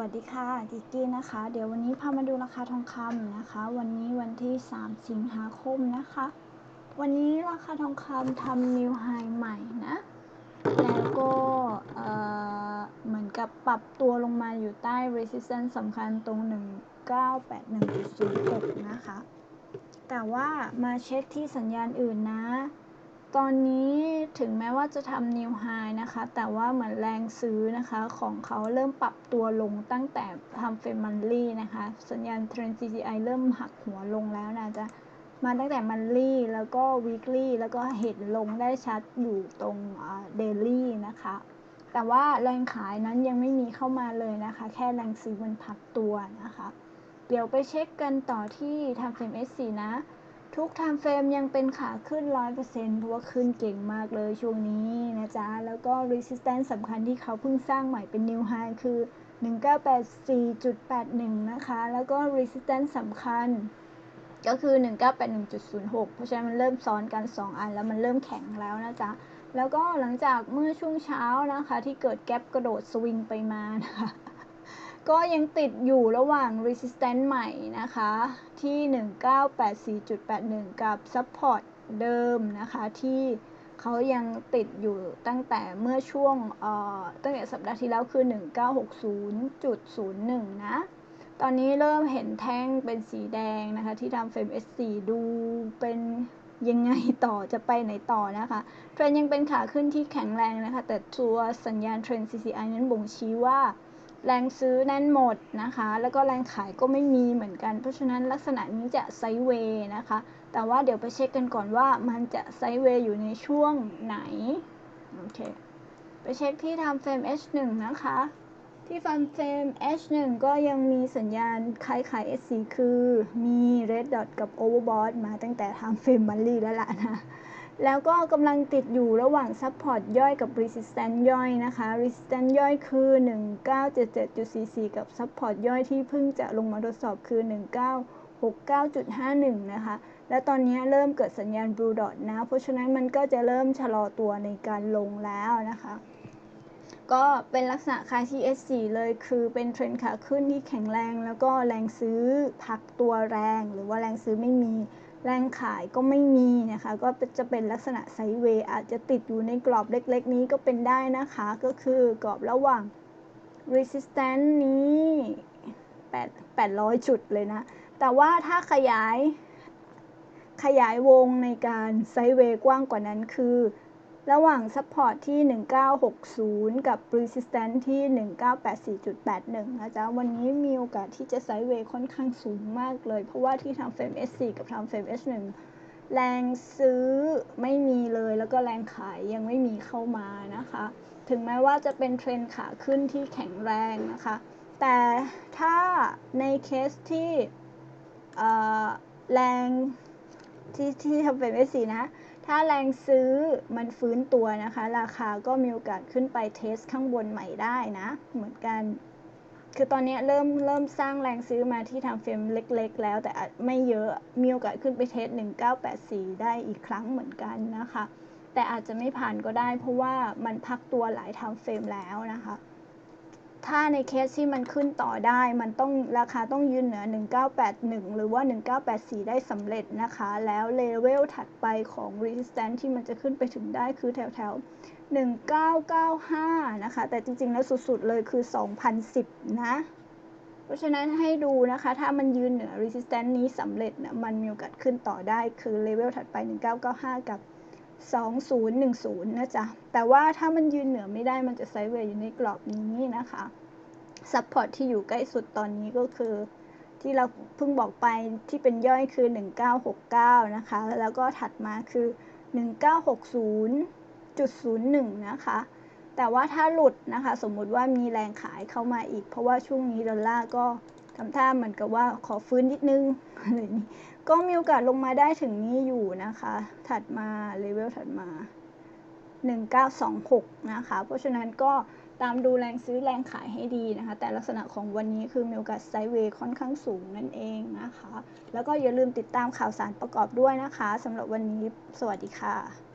วัสดีค่ะกิกกี้นะคะ เดี๋ยววันนี้พามาดูราคาทองคำนะคะ วันนี้วันที่ 3 สิงหาคมนะคะ วันนี้ราคาทองคำทำนิวไฮใหม่นะ แล้วก็เหมือนกับปรับตัวลงมาอยู่ใต้ resistance สำคัญตรง 1981.06 นะคะ แต่ว่ามาเช็คที่สัญญาณอื่นนะ ตอนนี้ถึงแม้ว่าจะทำนิวไฮนะคะ แต่ว่าเหมือนแรงซื้อนะคะของเขาเริ่มปรับตัวลงตั้งแต่ทำเฟรมมันลี่นะคะ สัญญาณเทรนด์ CCI เริ่มหักหัวลงแล้วนะจะมาตั้งแต่มันลี่แล้วก็วีคลี่แล้วก็เห็นลงได้ชัดอยู่ตรงเดลี่นะคะ แต่ว่าแรงขายนั้นยังไม่มีเข้ามาเลยนะคะ แค่แรงซื้อมันพักตัวนะคะ เดี๋ยวไปเช็คกันต่อที่ทำเฟรม S4 นะ ทุกไทม์เฟรมยังเป็นขาขึ้น 100%เพราะว่าขึ้นเก่งมากเลยช่วงนี้นะจ๊ะ แล้วก็ resistance สำคัญที่เขาเพิ่งสร้างใหม่เป็น new high คือ 1984.81 นะคะ แล้วก็ resistance สำคัญก็คือ 1981.06 เพราะฉะนั้นมันเริ่มซ้อนกัน 2 อันแล้วมันเริ่มแข็งแล้วนะจ๊ะ แล้วก็หลังจากเมื่อช่วงเช้านะคะ ที่เกิดแกลบกระโดดสวิงไปมานะคะ ก็ยังติดอยู่ระหว่าง resistance ใหม่นะคะ ที่ 1984.81 กับ support เดิมนะคะ ที่เขายังติดอยู่ตั้งแต่เมื่อช่วงตั้งแต่สัปดาห์ที่แล้วคือ 1960.01 นะ ตอนนี้เริ่มเห็นแท่งเป็นสีแดงนะคะ ที่ทำเฟรม S4 ดูเป็นยังไงต่อจะไปไหนต่อนะคะ เทรนยังเป็นขาขึ้นที่แข็งแรงนะคะ แต่ตัวสัญญาณเทรน CCI นั้นบ่งชี้ว่า แรงซื้อแน่นหมดนะคะ แล้วก็แรงขายก็ไม่มีเหมือนกัน เพราะฉะนั้นลักษณะนี้จะไซเวย์นะคะ แต่ว่าเดี๋ยวไปเช็คกันก่อนว่ามันจะไซเวย์อยู่ในช่วงไหน โอเค ไปเช็คที่ทำเฟรม H1 นะคะ ที่ฟันเฟรม H1 ก็ยังมีสัญญาณคล้าย ๆ S4 คือมี Red Dot กับ Overbought มาตั้งแต่ทำเฟรมบัลลี่แล้วล่ะนะ แล้วก็กำลังติดอยู่ระหว่าง Support ย่อยกับ Resistance ย่อยนะคะ Resistance ย่อยคือ 1977.44 กับ Support ย่อยที่เพิ่งจะลงมาทดสอบคือ 1969.51 นะคะ และตอนนี้เริ่มเกิดสัญญาณ Blue Dot นะ เพราะฉะนั้นมันก็จะเริ่มชะลอตัวในการลงแล้วนะคะ ก็เป็นลักษณะคล้ายที่ S4 เลยคือเป็นเทรนขาขึ้นที่แข็งแรง แล้วก็แรงซื้อพักตัวแรง หรือว่าแรงซื้อไม่มี แรงขายก็ไม่มีนะคะ ก็จะเป็นลักษณะไซด์เวย์อาจจะติดอยู่ในกรอบเล็กๆ นี้ก็เป็นได้นะคะ ก็คือกรอบระหว่าง resistance นี้8 800 จุดเลยนะ แต่ว่าถ้าขยายขยายวงในการไซด์เวย์กว้างกว่านั้นคือ ระหว่าง Support ที่ 1960 กับ Resistance ที่ 1984.81 นะจ๊ะ วันนี้มีโอกาสที่จะไซด์เวย์ค่อนข้างสูงมากเลย เพราะว่าที่ทำเฟรม S4 กับทำเฟรม S1 แรงซื้อไม่มีเลยแล้วก็แรงขายยังไม่มีเข้ามานะคะ ถึงแม้ว่าจะเป็นเทรนขาขึ้นที่แข็งแรงนะคะ แต่ถ้าในเคสที่แรง ที่ที่ทำเฟรม S4 นะ ถ้าแรงซื้อมันฟื้นตัวนะคะ ราคาก็มีโอกาสขึ้นไปเทสข้างบนใหม่ได้นะ เหมือนกัน คือตอนนี้เริ่มเริ่มสร้างแรงซื้อมาที่ทำเฟรมเล็ก ๆ แล้ว แต่ไม่เยอะมีโอกาสขึ้นไปเทส 1984 ได้อีกครั้งเหมือนกันนะคะ แต่อาจจะไม่ผ่านก็ได้ เพราะว่ามันพักตัวหลายทำเฟรมแล้วนะคะ ถ้าในเคสที่มันขึ้นต่อได้ มันต้องราคาต้องยืนเหนือ 1981 หรือว่า 1984 ได้สำเร็จนะคะ แล้วเลเวลถัดไปของ resistance ที่มันจะขึ้นไปถึงได้คือแถวแถว1995 นะคะ แต่จริงๆ แล้วสุดๆ เลยคือ 2010 นะ เพราะฉะนั้นให้ดูนะคะ ถ้ามันยืนเหนือ resistance นี้สำเร็จนะมันมีโอกาสขึ้นต่อได้คือเลเวลถัดไป 1995 กับ 2010 นะจ๊ะ แต่ว่าถ้ามันยืนเหนือไม่ได้มันจะไซด์เวย์อยู่ในกรอบนี้นะคะซัพพอร์ตที่อยู่ใกล้สุดตอนนี้ก็คือ ที่เราเพิ่งบอกไปที่เป็นย่อยคือ 1969 นะคะ แล้วก็ถัดมาคือ 1960.01 นะคะ แต่ว่าถ้าหลุดนะคะ สมมุติว่ามีแรงขายเข้ามาอีก เพราะว่าช่วงนี้ดอลลาร์ก็ ทำท่าเหมือนกับว่าขอฟื้นนิดนึงอะไรนี้ก็มีโอกาสลงมาได้ถึงนี้อยู่นะคะ ถัดมาเลเวลถัดมา 1926 นะคะ เพราะฉะนั้นก็ตามดูแรงซื้อแรงขายให้ดีนะคะ แต่ลักษณะของวันนี้คือมีโอกาสไซด์เวย์ค่อนข้างสูงนั่นเองนะคะ แล้วก็อย่าลืมติดตามข่าวสารประกอบด้วยนะคะสำหรับวันนี้สวัสดีค่ะ